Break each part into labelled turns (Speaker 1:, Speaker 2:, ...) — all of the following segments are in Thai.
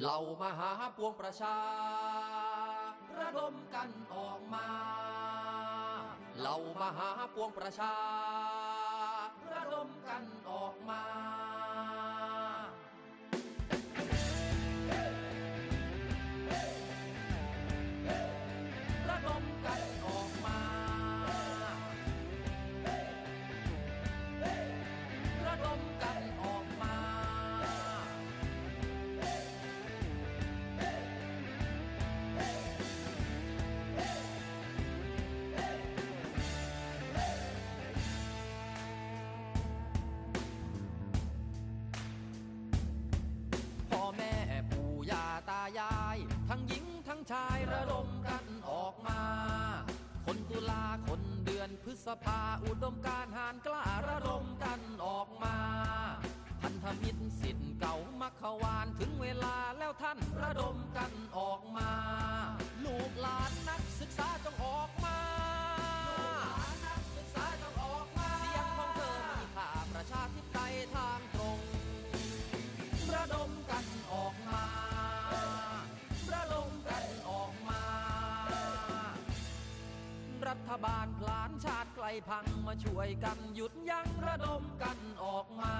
Speaker 1: เหล่ามหาปวงประชา ระดมกันออกมา เหล่ามหาปวงประชา ชายระดมกันออกมา คนตุลาคนเดือนพฤษภาอุดมการหานกล้าระดมกันออกมา พันธมิตรสิทธิ์เก่ามักขวานถึงเวลาแล้วท่านระดมกันออก ไกลพังมาช่วยกันหยุดยั้งระดมกันออกมา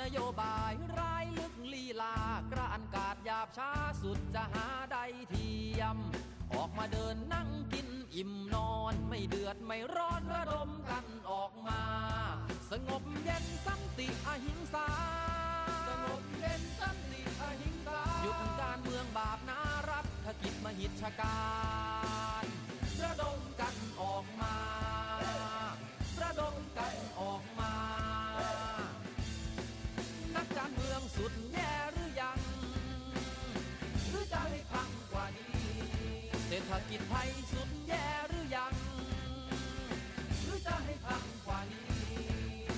Speaker 1: นโยบายร้ายลึกลีลากระอันกาดหยาบช้าสุดจะหาใดเทียม ออกมาเดินนั่งกินอิ่มนอนไม่เดือดไม่ร้อนระดมกันออกมา สงบเย็นสันติอหิงสาสงบเย็นสันติอหิงสาหยุดการเมืองบาปนารัฐกิจมหิทชการระดมกันออกมา รษฐกิจไทยสุดแย่หรือยัง หรือจะให้พังกว่านี้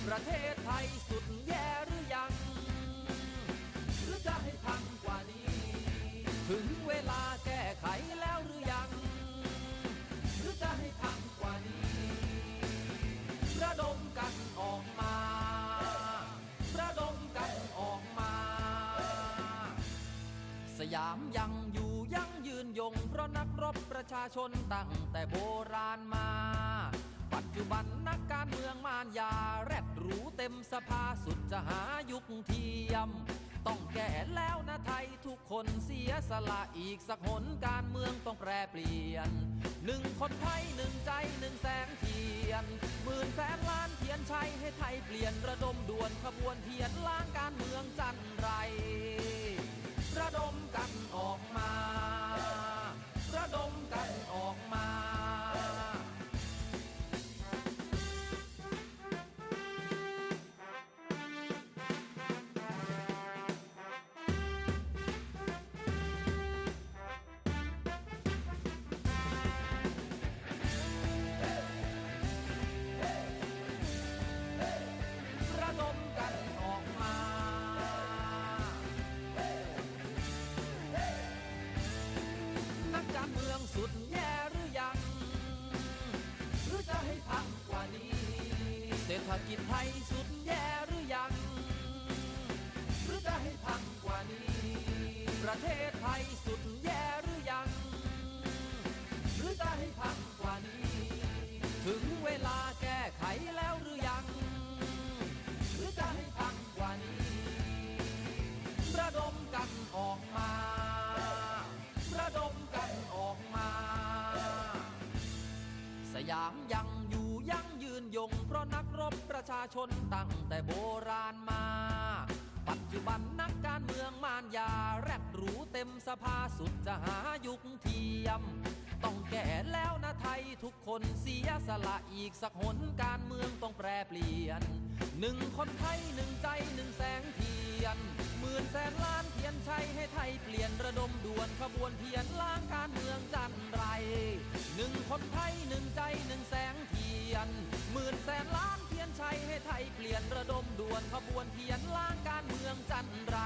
Speaker 1: ประเทศไทยสุดแย่หรือยัง หรือจะให้พังกว่านี้ ถึงเวลาแก้ไขแล้วหรือยัง หรือจะให้พังกว่านี้ระดมกันออกมาระดมกันออกมา สยามยัง ประชาชนตั้งแต่โบราณมา ปัจจุบันนักการเมืองมารยา แรดรู้เต็มสภาสุดจะหายุคเทียม ต้องแก้แล้วนะไทยทุกคนเสียสละอีกสักหนการเมืองต้องแปรเปลี่ยนหนึ่งคนไทยหนึ่งใจหนึ่งแสงเทียนหมื่นแสนล้านเทียนชัยให้ไทยเปลี่ยนระดมด่วนขบวนเทียนล้างการเมืองจันไร ระดมกันออกมา ระดม กิจไทยสุดแย่หรือยัง หรือจะให้พังกว่านี้ ประเทศไทยสุดแย่หรือยัง หรือจะให้พังกว่านี้ ถึงเวลาแก้ไขแล้วหรือยัง หรือจะให้พังกว่านี้ ระดมกันออกมา ระดมกันออกมา สยามยังอยู่ยังยืนยงเพราะนัก ประชาชนตั้งแต่โบราณมา ปัจจุบันนักการเมืองมารยา แรดหรูเต็มสภาสุดจะหายุคเทียม ต้องแก่แล้วนะไทยทุกคนเสียสละอีกสักหนการเมืองต้องแปรเปลี่ยน หนึ่งคนไทยหนึ่งใจหนึ่งแสงเทียนหมื่นแสนล้านเทียนชัยให้ไทยเปลี่ยนระดมด่วนขบวนเทียนล้างการเมืองจันไรหนึ่งคนไทยหนึ่งใจหนึ่งแสงเทียนหมื่นแสน เปลี่ยนระดมด่วนขบวนเทียนล้างการเมืองจันไร